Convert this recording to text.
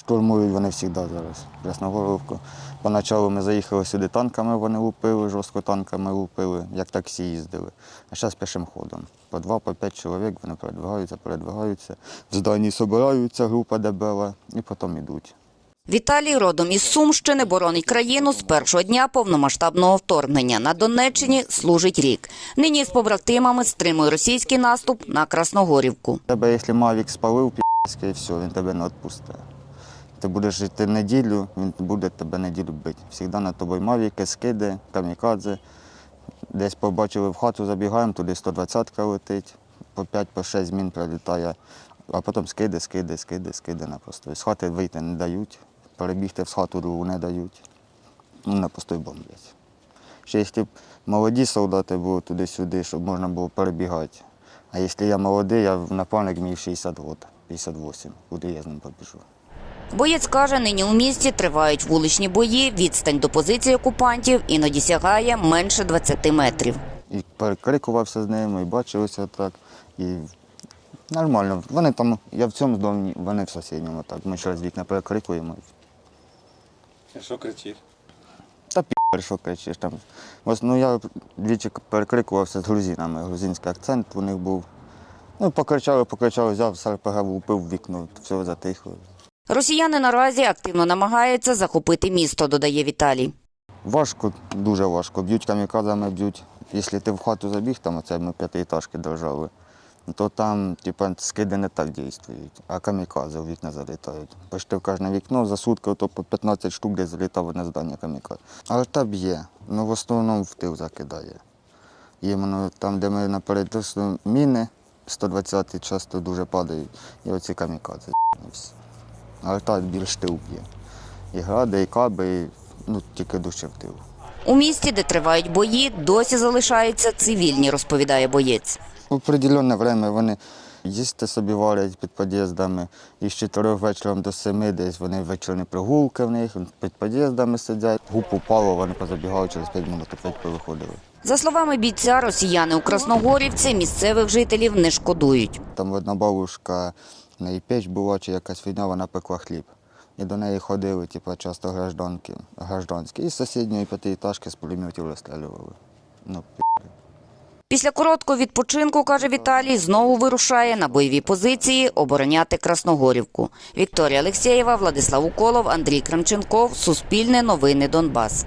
Штурмують вони завжди зараз. Красногоровку. Поначалу ми заїхали сюди танками, вони лупили, жорстко танками лупили, як таксі їздили. А зараз пішим ходом. По два, по п'ять чоловік вони передвигаються, передвигаються. В зданні збираються, група дебела, і потім йдуть. Віталій родом із Сумщини боронить країну з першого дня повномасштабного вторгнення. На Донеччині служить рік. Нині з побратимами стримує російський наступ на Красногорівку. Тебе, якщо Мавік спалив, пі***ський, і все, він тебе не відпустить. Ти будеш жити неділю, він буде тебе неділю бити. Всігда над тобою мавіки, скиди, камікадзе. Десь побачили в хату, забігаємо, туди 120-ка летить, по 5 по 6 змін прилітає, а потім скиди, скиди, скиди, скиди на постой. З хати вийти не дають, перебігти в хату другу не дають. Ну, на постой бомблять. Ще якщо молоді солдати були туди-сюди, щоб можна було перебігати. А якщо я молодий, я напарник мій 60 років, 58, куди я з ним побіжу. Боєць каже, нині у місті тривають вуличні бої, відстань до позиції окупантів іноді сягає менше 20 метрів. І перекрикувався з ними, і бачилися так. І нормально. Вони там, я в цьому домі, вони в сусідньому так. Ми через вікна перекрикуємо. А Що кричиш? Та пі***, що кричиш там. Ось, ну я двічі перекрикувався з грузинами. Грузинський акцент у них був. Ну, покричали, покричали, взяв РПГ, влупив в вікно, все затихло. Росіяни наразі активно намагаються захопити місто, додає Віталій. Важко, дуже важко. Б'ють камікадами, б'ють. Якщо ти в хату забіг, там оце ми п'ятиэтажки держали, то там типа, скиди не так дійствують, а камікадзе в вікна залітають. Почти в кожне вікно за сутки то по 15 штук десь залітав одне здання камікадзе. Але та б'є, ну в основному в тил закидає. Іменно там, де ми наперед міни 120 часто дуже падають, і оці камікадзе. Але так більш тил б'є. І гради, і каби, і, ну, тільки дужче в тил. У місті, де тривають бої, досі залишаються цивільні, розповідає боєць. У определенне время вони їсти собі варять під під'їздами. І з 4 вечора до 7 десь вони вечірні прогулки в них, під під'їздами сидять. Гуп упало, вони позабігали через 5 минут, опять повиходили. За словами бійця, росіяни у Красногорівці місцевих жителів не шкодують. Там одна бабушка, неї печ була, чи якась війна, вона пекла хліб. І до неї ходили, типу, часто гражданки, гражданські. І з сусідньої п'ятиэтажки з пулеметів розстрілювали. Ну, Після короткого відпочинку, каже Віталій, знову вирушає на бойові позиції обороняти Красногорівку. Вікторія Олексєєва, Владислав Уколов, Андрій Кремченков. Суспільне новини Донбас.